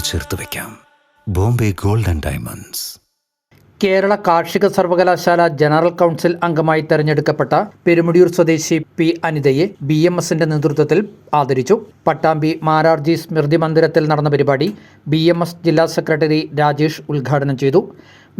ചേർത്ത് വയ്ക്കാം Bombay gold and diamonds. Kerala കാർഷിക സർവകലാശാല ജനറൽ കൗൺസിൽ അംഗമായി തെരഞ്ഞെടുക്കപ്പെട്ട പെരുമുടിയൂർ സ്വദേശി പി അനിതയെ ബി എം എസിന്റെ നേതൃത്വത്തിൽ ആദരിച്ചു. പട്ടാമ്പി മാരാർജി സ്മൃതി മന്ദിരത്തിൽ നടന്ന പരിപാടി ബി ജില്ലാ സെക്രട്ടറി രാജേഷ് ഉദ്ഘാടനം ചെയ്തു.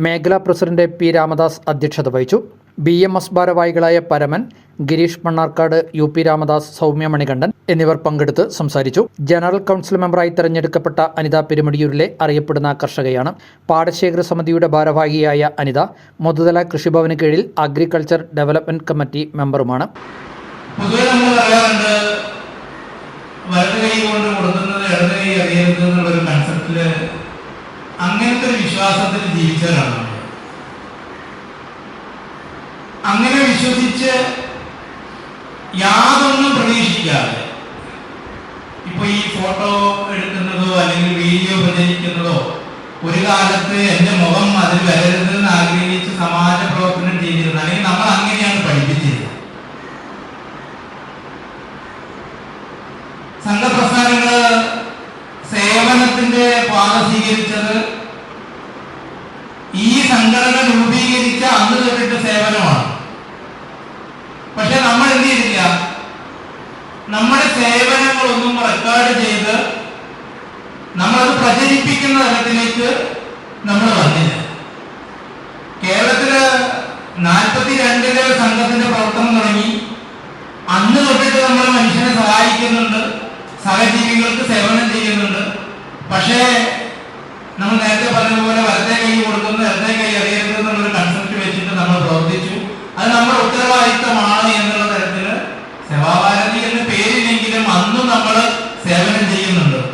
മേഖലാ പ്രസിഡന്റ് പി രാമദാസ് അധ്യക്ഷത വഹിച്ചു. ബി എം എസ് ഭാരവാഹികളായ പരമൻ ഗിരീഷ് മണ്ണാർക്കാട് യു പി രാമദാസ് സൗമ്യ മണികണ്ഠൻ എന്നിവർ പങ്കെടുത്ത് സംസാരിച്ചു. ജനറൽ കൗൺസിൽ മെമ്പറായി തെരഞ്ഞെടുക്കപ്പെട്ട അനിത പെരുമടിയൂരിലെ അറിയപ്പെടുന്ന കർഷകയാണ്. പാടശേഖര സമിതിയുടെ ഭാരവാഹിയായ അനിത മുതുതല കൃഷിഭവന് കീഴിൽ അഗ്രികൾച്ചർ ഡെവലപ്മെന്റ് കമ്മിറ്റി മെമ്പറുമാണ്. വലത് കൈ കൊണ്ട് കൊടുക്കുന്നത് ഇടത് കൈ അറിയരുത് എന്നുള്ളൊരു കൺസെപ്റ്റിൽ അങ്ങനത്തെ ഒരു വിശ്വാസത്തിൽ ജീവിച്ചവരാണ്. അങ്ങനെ വിശ്വസിച്ച് യാതൊന്നും പ്രതീക്ഷിക്കാതെ ഇപ്പൊ ഈ ഫോട്ടോ എടുക്കുന്നതോ അല്ലെങ്കിൽ വീഡിയോ പ്രചരിക്കുന്നതോ ഒരു കാലത്ത് എന്റെ മുഖം അതിൽ വരരുത് എന്ന് ആഗ്രഹിച്ച് സമാജ പ്രവർത്തനം ചെയ്തിരുന്നത് അല്ലെങ്കിൽ നമ്മൾ അങ്ങനെയാണ് പഠിപ്പിച്ചിരുന്നത് സംഘപ്രസ്ഥാനങ്ങൾ പാത സ്വീകരിച്ചത് ഈ സംഘടന രൂപീകരിച്ച അന്ന് തൊട്ടിട്ട് സേവനമാണ്. പക്ഷെ നമ്മൾ എന്ത് ചെയ്തില്ല? നമ്മുടെ സേവനങ്ങളൊന്നും റെക്കോർഡ് ചെയ്ത് നമ്മളത് പ്രചരിപ്പിക്കുന്ന തലത്തിലേക്ക് നമ്മൾ വന്നില്ല. കേരളത്തിൽ നാൽപ്പത്തി രണ്ടിലെ സംഘത്തിന്റെ പ്രവർത്തനം തുടങ്ങി. അന്ന് തൊട്ടിട്ട് നമ്മൾ മനുഷ്യനെ സഹായിക്കുന്നുണ്ട്. സഹജീവികൾക്ക് സേവനം ചെയ്യുന്നുണ്ട്. പക്ഷേ നമ്മൾ നേരത്തെ പറഞ്ഞതുപോലെ വലത്തെ കൈ കൊടുക്കുന്നു ഇടത്തെ കൈ അറിയരുത് എന്നൊരു കൺസെപ്റ്റ് വെച്ചിട്ട് നമ്മൾ പ്രവർത്തിച്ചു. അത് നമ്മുടെ ഉത്തരവാദിത്തം